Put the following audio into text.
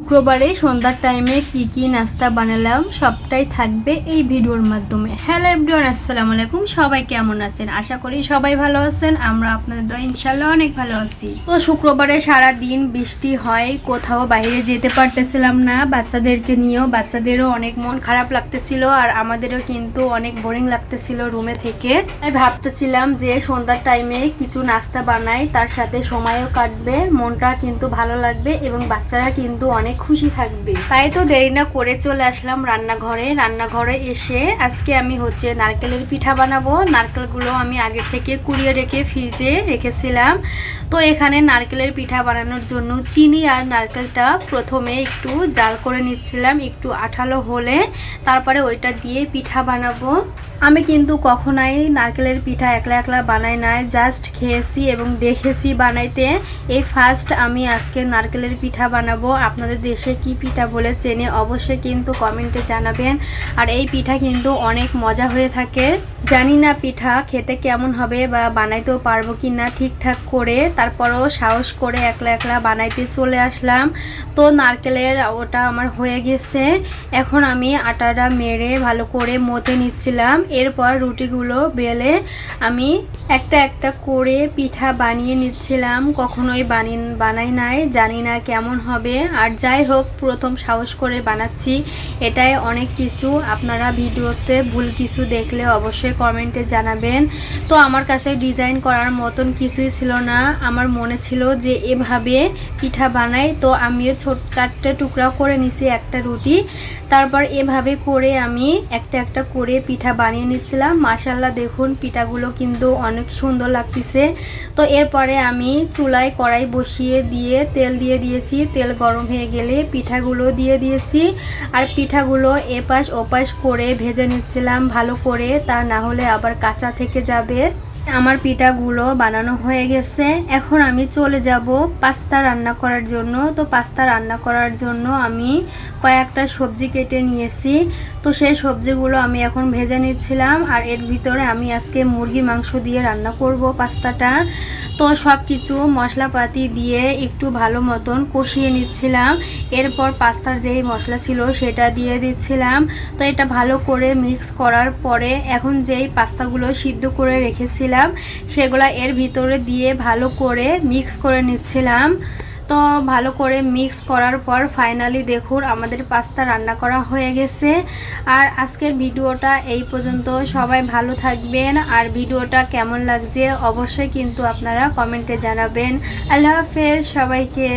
শুক্রবারে সন্ধ্যার টাইমে কি কি নাস্তা বানালাম, সবটাই থাকবে এই ভিডিওর মাধ্যমে। হ্যালো এভরিওয়ান আসসালামু আলাইকুম। সবাই কেমন আছেন? আশা করি সবাই ভালো আছেন। আমরা আপনাদের দয় ইনশাল্লাহ অনেক ভালো আছি। তো শুক্রবারে সারা দিন বৃষ্টি হয়, কোথাও বাইরে যেতে পারতেছিলাম না। বাচ্চাদেরকে নিয়েও বাচ্চাদেরও অনেক মন খারাপ লাগতেছিল আর আমাদেরও কিন্তু অনেক বোরিং লাগতেছিল রুমে থেকে। আমি ভাবতেছিলাম যে সন্ধ্যার টাইমে কিছু নাস্তা বানাই, তার সাথে সময়ও কাটবে, মনটা কিন্তু ভালো লাগবে এবং বাচ্চারা কিন্তু অনেক খুশি থাকবে। তাই তো দেরি না করে চলে আসলাম রান্নাঘরে। রান্নাঘরে এসে আজকে আমি হচ্ছে নারকেলের পিঠা বানাবো। নারকেলগুলো আমি আগের থেকে কুড়িয়ে রেখে ফ্রিজে রেখেছিলাম। তো এখানে নারকেলের পিঠা বানানোর জন্য চিনি আর নারকেলটা প্রথমে একটু জাল করে নিচ্ছিলাম, একটু আঠালো হলে। তারপরে ওইটা দিয়ে পিঠা বানাবো। আমি কিন্তু কখনোই নারকেলের পিঠা একলা একলা বানাই নাই জাস্ট খেয়েছি এবং দেখেছি বানাইতে। এই ফার্স্ট আমি আজকে নারকেলের পিঠা বানাবো। আপনাদের দেশে কি পিঠা বলে চেনে অবশ্যই কিন্তু কমেন্টে জানাবেন। আর এই পিঠা কিন্তু অনেক মজা হয়ে থাকে। জানি না পিঠা খেতে কেমন হবে বা বানাইতেও পারব কি না ঠিকঠাক করে। তারপরও সাহস করে একলা একলা বানাইতে চলে আসলাম। তো নারকেলের ওটা আমার হয়ে গেছে। এখন আমি আটাটা মেরে ভালো করে মতে নিচ্ছিলাম। এরপর রুটিগুলো বেলে আমি একটা একটা করে পিঠা বানিয়ে নিচ্ছিলাম। কখনোই বানি, বানাই নাই, জানি না কেমন হবে। আর যাই হোক, প্রথম সাহস করে বানাচ্ছি। এটাই অনেক কিছু। আপনারা ভিডিওতে ভুল কিছু দেখলে অবশ্যই কমেন্টে জানাবেন। তো আমার কাছে ডিজাইন করার মতন কিছুই ছিল না। আমার মনে ছিল যে এভাবে পিঠা বানাই। তো আমিও ছোট, চারটে টুকরা করে নিছি একটা রুটি। তারপর এভাবে করে আমি একটা একটা করে পিঠা বানিয়ে নিচ্ছিলাম। মাসাল্লাহ দেখুন, পিঠাগুলো কিন্তু অনেক সুন্দর লাগতেছে। তো এরপরে আমি চুলায় কড়াই বসিয়ে দিয়ে তেল দিয়ে দিয়েছি। তেল গরম হয়ে গেলে পিঠাগুলো দিয়ে দিয়েছি। আর পিঠাগুলো এপাশ ওপাশ করে ভেজে নিচ্ছিলাম ভালো করে। তা না হলে আবার কাঁচা থেকে যাবে। আমার পিঠাগুলো বানানো হয়ে গেছে। এখন আমি চলে যাব পাস্তা রান্না করার জন্য। তো পাস্তা রান্না করার জন্য আমি কয়েকটা সবজি কেটে নিয়েছি। তো সেই সবজিগুলো আমি এখন ভেজে নিচ্ছিলাম আর এর ভিতরে আমি আজকে মুরগির মাংস দিয়ে রান্না করব পাস্তাটা। তো সব কিছু মশলাপাতি দিয়ে একটু ভালো মতন কষিয়ে নিচ্ছিলাম। এরপর পাস্তার যেই মশলা ছিল সেটা দিয়ে দিচ্ছিলাম। তো এটা ভালো করে মিক্স করার পরে এখন যেই পাস্তাগুলো সিদ্ধ করে রেখেছিলাম সেগুলো এর ভিতরে দিয়ে ভালো করে মিক্স করে নিচ্ছিলাম। তো ভালো করে মিক্স করার পর ফাইনালি দেখুন আমাদের পাস্তা রান্না করা হয়ে গেছে। আর আজকের ভিডিওটা এই পর্যন্ত। সবাই ভালো থাকবেন। আর ভিডিওটা কেমন লাগছে অবশ্যই কিন্তু আপনারা কমেন্টে জানাবেন। আল্লাহ হাফেজ সবাইকে।